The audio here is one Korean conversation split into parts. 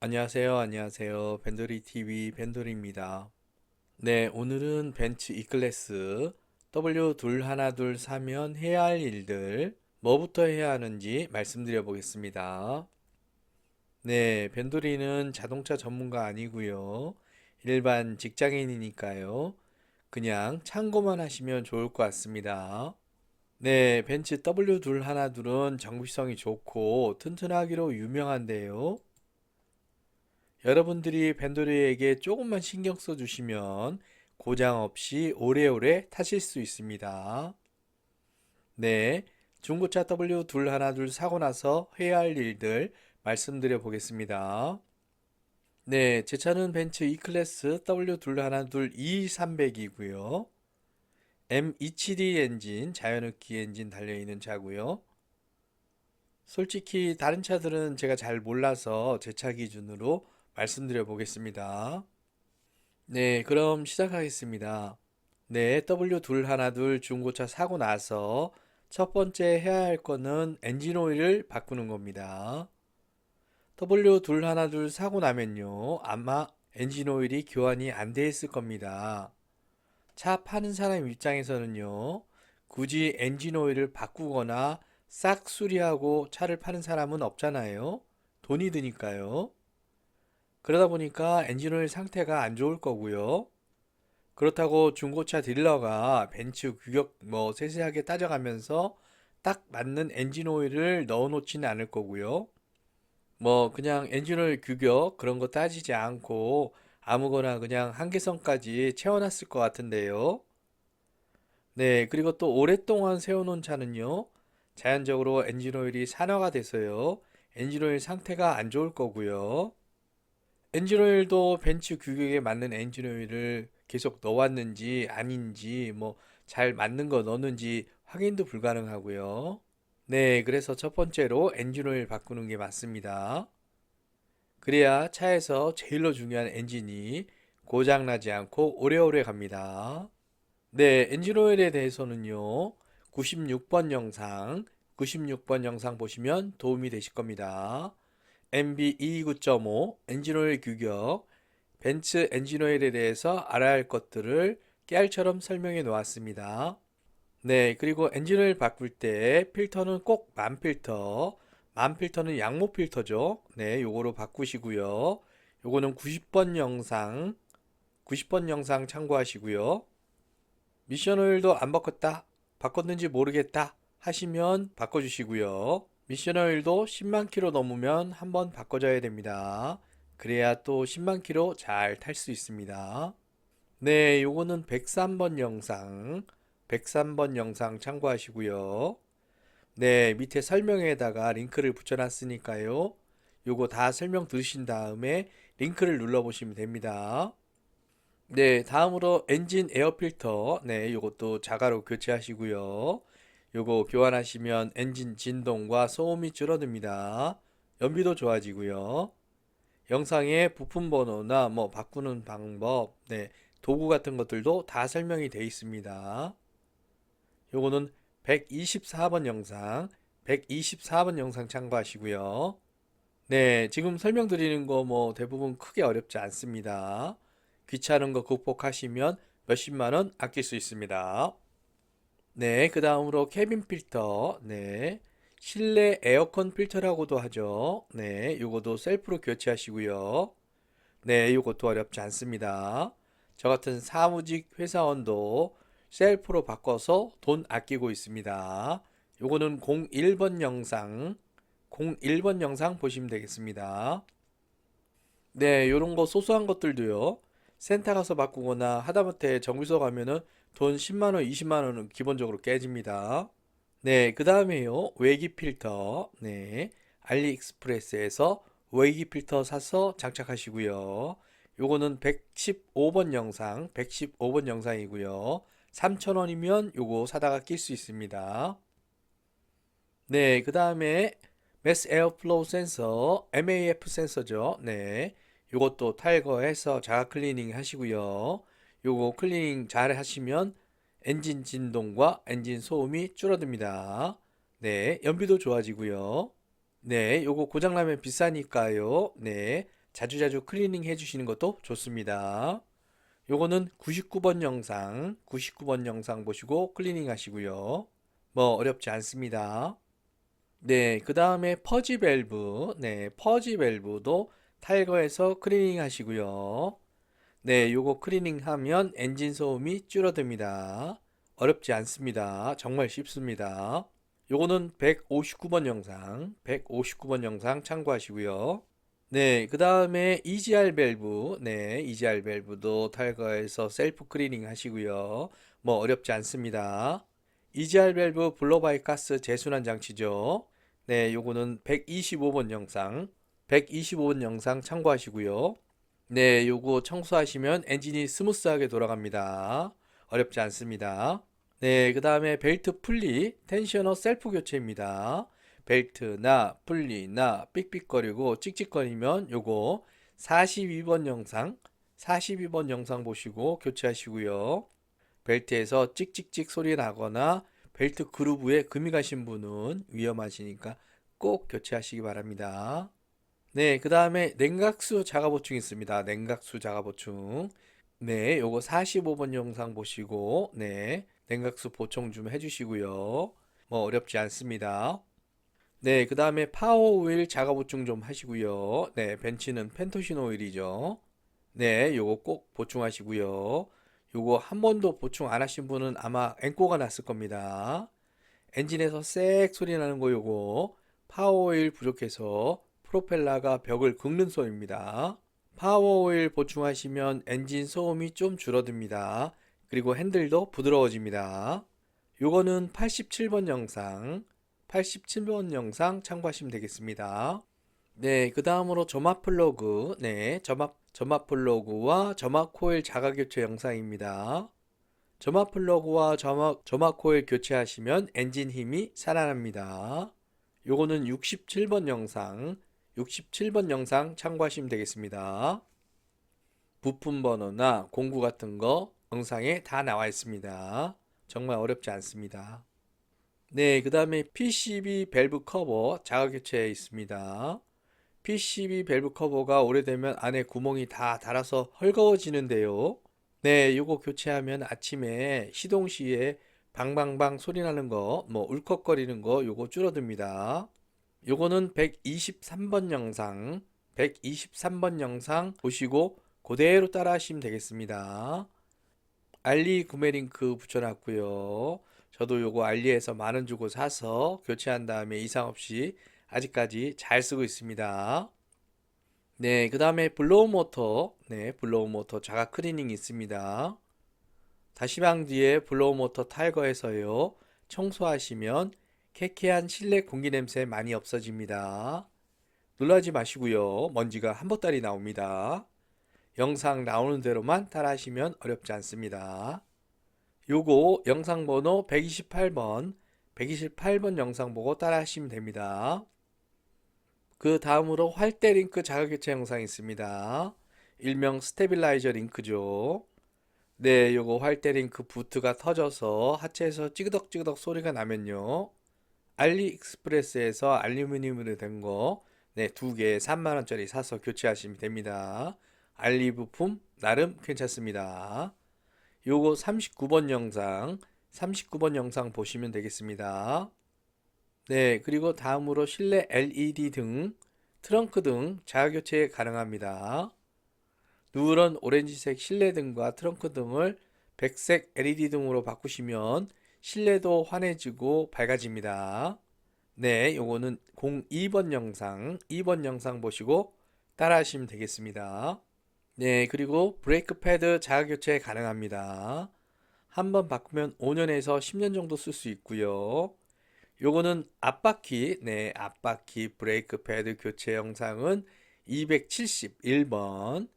안녕하세요. 안녕하세요. 벤돌이 TV 벤돌입니다. 네, 오늘은 벤츠 E클래스 W 둘 하나 둘 사면 해야 할 일들 뭐부터 해야 하는지 말씀드려 보겠습니다. 네, 벤돌이는 자동차 전문가 아니고요. 일반 직장인이니까요. 그냥 참고만 하시면 좋을 것 같습니다. 네, 벤츠 W 둘 하나 둘은 정비성이 좋고 튼튼하기로 유명한데요. 여러분들이 벤도리에게 조금만 신경 써주시면 고장 없이 오래오래 타실 수 있습니다. 네, 중고차 W 둘 하나 둘 사고 나서 해야 할 일들 말씀드려 보겠습니다. 네, 제 차는 벤츠 E클래스 W 둘 하나 둘 E300이고요. M272 엔진, 자연흡기 엔진 달려있는 차고요. 솔직히 다른 차들은 제가 잘 몰라서 제 차 기준으로 말씀드려 보겠습니다. 네, 그럼 시작하겠습니다. 네, W 둘 하나 둘 중고차 사고 나서 첫 번째 해야 할 거는 엔진 오일을 바꾸는 겁니다. W 둘 하나 둘 사고 나면요, 아마 엔진 오일이 교환이 안 돼 있을 겁니다. 차 파는 사람 입장에서는요, 굳이 엔진 오일을 바꾸거나 싹 수리하고 차를 파는 사람은 없잖아요. 돈이 드니까요. 그러다 보니까 엔진오일 상태가 안 좋을 거고요. 그렇다고 중고차 딜러가 벤츠 규격 뭐 세세하게 따져가면서 딱 맞는 엔진오일을 넣어 놓지는 않을 거고요. 뭐 그냥 엔진오일 규격 그런 거 따지지 않고 아무거나 그냥 한계선까지 채워놨을 것 같은데요. 네, 그리고 또 오랫동안 세워놓은 차는요, 자연적으로 엔진오일이 산화가 돼서요, 엔진오일 상태가 안 좋을 거고요. 엔진 오일도 벤츠 규격에 맞는 엔진 오일을 계속 넣어왔는지 아닌지 뭐 잘 맞는 거 넣었는지 확인도 불가능하고요. 네, 그래서 첫 번째로 엔진 오일 바꾸는 게 맞습니다. 그래야 차에서 제일로 중요한 엔진이 고장나지 않고 오래오래 갑니다. 네, 엔진 오일에 대해서는요. 96번 영상, 96번 영상 보시면 도움이 되실 겁니다. MB229.5 엔진오일 규격, 벤츠 엔진오일에 대해서 알아야 할 것들을 깨알처럼 설명해 놓았습니다. 네, 그리고 엔진오일 바꿀 때 필터는 꼭 만필터, 만필터는 양모 필터죠. 네, 요거로 바꾸시고요. 요거는 90번 영상, 90번 영상 참고하시고요. 미션 오일도 안 바꿨다, 바꿨는지 모르겠다 하시면 바꿔주시고요. 미션 오일도 10만 킬로 넘으면 한번 바꿔줘야 됩니다. 그래야 또 10만 킬로 잘 탈 수 있습니다. 네, 요거는 103번 영상, 103번 영상 참고하시고요. 네, 밑에 설명에다가 링크를 붙여놨으니까요. 요거 다 설명 들으신 다음에 링크를 눌러보시면 됩니다. 네, 다음으로 엔진 에어 필터. 네, 요것도 자가로 교체하시고요. 요거 교환하시면 엔진 진동과 소음이 줄어듭니다. 연비도 좋아지고요. 영상에 부품 번호나 뭐 바꾸는 방법, 네, 도구 같은 것들도 다 설명이 되어 있습니다. 요거는 124번 영상, 124번 영상 참고하시고요. 네, 지금 설명드리는 거 뭐 대부분 크게 어렵지 않습니다. 귀찮은 거 극복하시면 몇십만 원 아낄 수 있습니다. 네, 그 다음으로 캐빈 필터, 네, 실내 에어컨 필터라고도 하죠. 네, 요거도 셀프로 교체하시고요. 네, 요것도 어렵지 않습니다. 저 같은 사무직 회사원도 셀프로 바꿔서 돈 아끼고 있습니다. 요거는 01번 영상, 01번 영상 보시면 되겠습니다. 네, 요런 거 소소한 것들도요. 센터 가서 바꾸거나 하다못해 정비소 가면은 돈 10만 원, 20만 원은 기본적으로 깨집니다. 네, 그 다음에요. 외기 필터. 네. 알리익스프레스에서 외기 필터 사서 장착하시고요. 요거는 115번 영상, 115번 영상이고요. 3,000원이면 요거 사다가 낄 수 있습니다. 네, 그 다음에 매스 에어플로우 센서, MAF 센서죠. 네. 요것도 탈거해서 자가 클리닝 하시고요. 요거 클리닝 잘 하시면 엔진 진동과 엔진 소음이 줄어듭니다. 네, 연비도 좋아지고요. 네, 요거 고장나면 비싸니까요. 네, 자주자주 클리닝 해주시는 것도 좋습니다. 요거는 99번 영상, 99번 영상 보시고 클리닝 하시고요. 뭐 어렵지 않습니다. 네, 그 다음에 퍼지 밸브, 네, 퍼지 밸브도 탈거해서 클리닝 하시고요. 네, 요거 클리닝 하면 엔진 소음이 줄어듭니다. 어렵지 않습니다. 정말 쉽습니다. 요거는 159번 영상, 159번 영상 참고하시고요. 네, 그 다음에 EGR 밸브, 네, EGR 밸브도 탈거해서 셀프 클리닝 하시고요. 뭐 어렵지 않습니다. EGR 밸브 블로바이 가스 재순환 장치죠. 네, 요거는 125번 영상, 125번 영상 참고하시고요. 네, 요거 청소하시면 엔진이 스무스하게 돌아갑니다. 어렵지 않습니다. 네, 그 다음에 벨트 풀리 텐셔너 셀프 교체입니다. 벨트나 풀리나 삑삑거리고 찍찍거리면 요거 42번 영상, 42번 영상 보시고 교체하시고요. 벨트에서 찍찍찍 소리 나거나 벨트 그루브에 금이 가신 분은 위험하시니까 꼭 교체하시기 바랍니다. 네, 그 다음에 냉각수 자가 보충 있습니다. 냉각수 자가 보충. 네, 요거 45번 영상 보시고, 네, 냉각수 보충 좀 해주시고요. 뭐 어렵지 않습니다. 네, 그 다음에 파워 오일 자가 보충 좀 하시고요. 네, 벤츠는 펜토신 오일이죠. 네, 요거 꼭 보충하시고요. 요거 한 번도 보충 안 하신 분은 아마 앵꼬가 났을 겁니다. 엔진에서 쌕 소리 나는 거 요거 파워오일 부족해서 프로펠러가 벽을 긁는 소리입니다. 파워오일 보충하시면 엔진 소음이 좀 줄어듭니다. 그리고 핸들도 부드러워집니다. 요거는 87번 영상, 87번 영상 참고하시면 되겠습니다. 네, 그 다음으로 점화 플러그, 네, 점화, 점화 플러그와 점화 코일 자가 교체 영상입니다. 점화 플러그와 점화, 점화 코일 교체하시면 엔진 힘이 살아납니다. 요거는 67번 영상, 67번 영상 참고하시면 되겠습니다. 부품 번호나 공구 같은 거 영상에 다 나와 있습니다. 정말 어렵지 않습니다. 네, 그 다음에 PCB 밸브 커버 자가 교체에 있습니다. PCB 밸브 커버가 오래되면 안에 구멍이 다 닳아서 헐거워지는데요. 네, 요거 교체하면 아침에 시동 시에 방방방 소리 나는 거, 뭐 울컥거리는 거 요거 줄어듭니다. 요거는 123번 영상, 123번 영상 보시고 그대로 따라 하시면 되겠습니다. 알리 구매 링크 붙여놨고요. 저도 요거 알리에서 만 원 주고 사서 교체한 다음에 이상 없이 아직까지 잘 쓰고 있습니다. 네, 그 다음에 블로우 모터, 네, 블로우 모터 자가 클리닝 있습니다. 다시방 뒤에 블로우 모터 탈거해서요. 청소하시면 쾌쾌한 실내 공기 냄새 많이 없어집니다. 놀라지 마시고요. 먼지가 한 보따리 나옵니다. 영상 나오는 대로만 따라하시면 어렵지 않습니다. 요거 영상 번호 128번, 128번 영상 보고 따라하시면 됩니다. 그 다음으로 활대 링크 자가 교체 영상 있습니다. 일명 스테빌라이저 링크죠. 네, 요거 활대 링크 부트가 터져서 하체에서 찌그덕찌그덕 소리가 나면요. 알리익스프레스에서 알루미늄으로 된 거, 네, 두 개 3만원짜리 사서 교체하시면 됩니다. 알리 부품 나름 괜찮습니다. 요거 39번 영상, 39번 영상 보시면 되겠습니다. 네, 그리고 다음으로 실내 LED 등, 트렁크 등 자가 교체 가능합니다. 누런 오렌지색 실내 등과 트렁크 등을 백색 LED 등으로 바꾸시면 실내도 환해지고 밝아집니다. 네, 요거는 02번 영상, 2번 영상 보시고 따라 하시면 되겠습니다. 네, 그리고 브레이크 패드 자가 교체 가능합니다. 한번 바꾸면 5년에서 10년 정도 쓸 수 있고요. 요거는 앞바퀴, 네, 앞바퀴 브레이크 패드 교체 영상은 271번,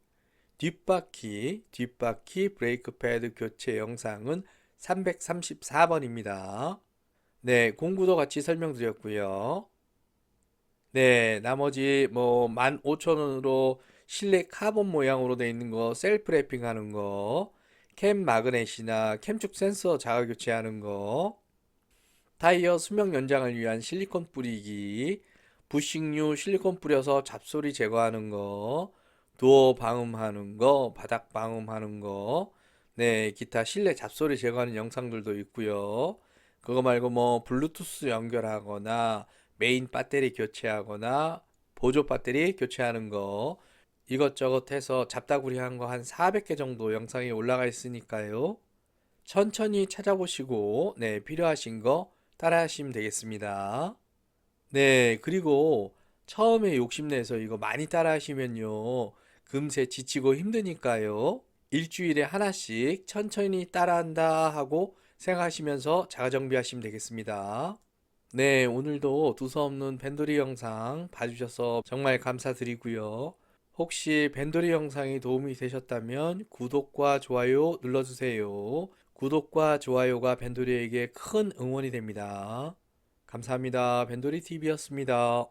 뒷바퀴, 뒷바퀴 브레이크 패드 교체 영상은 334번입니다. 네, 공구도 같이 설명드렸고요. 네, 나머지 뭐 15,000원으로 실내 카본 모양으로 되어 있는 거 셀프 랩핑 하는 거, 캠 마그넷이나 캠축 센서 자가 교체하는 거, 타이어 수명 연장을 위한 실리콘 뿌리기, 부싱류 실리콘 뿌려서 잡소리 제거하는 거, 도어 방음하는 거, 바닥 방음하는 거, 네, 기타 실내 잡소리 제거하는 영상들도 있고요. 그거 말고 뭐 블루투스 연결하거나 메인 배터리 교체하거나 보조 배터리 교체하는 거 이것저것 해서 잡다구리 한 거 한 400개 정도 영상이 올라가 있으니까요. 천천히 찾아보시고 네, 필요하신 거 따라 하시면 되겠습니다. 네, 그리고 처음에 욕심내서 이거 많이 따라 하시면요. 금세 지치고 힘드니까요. 일주일에 하나씩 천천히 따라한다 하고 생각하시면서 자가 정비하시면 되겠습니다. 네, 오늘도 두서없는 밴돌이 영상 봐주셔서 정말 감사드리고요. 혹시 밴돌이 영상이 도움이 되셨다면 구독과 좋아요 눌러주세요. 구독과 좋아요가 밴돌이에게 큰 응원이 됩니다. 감사합니다. 밴돌이 TV였습니다.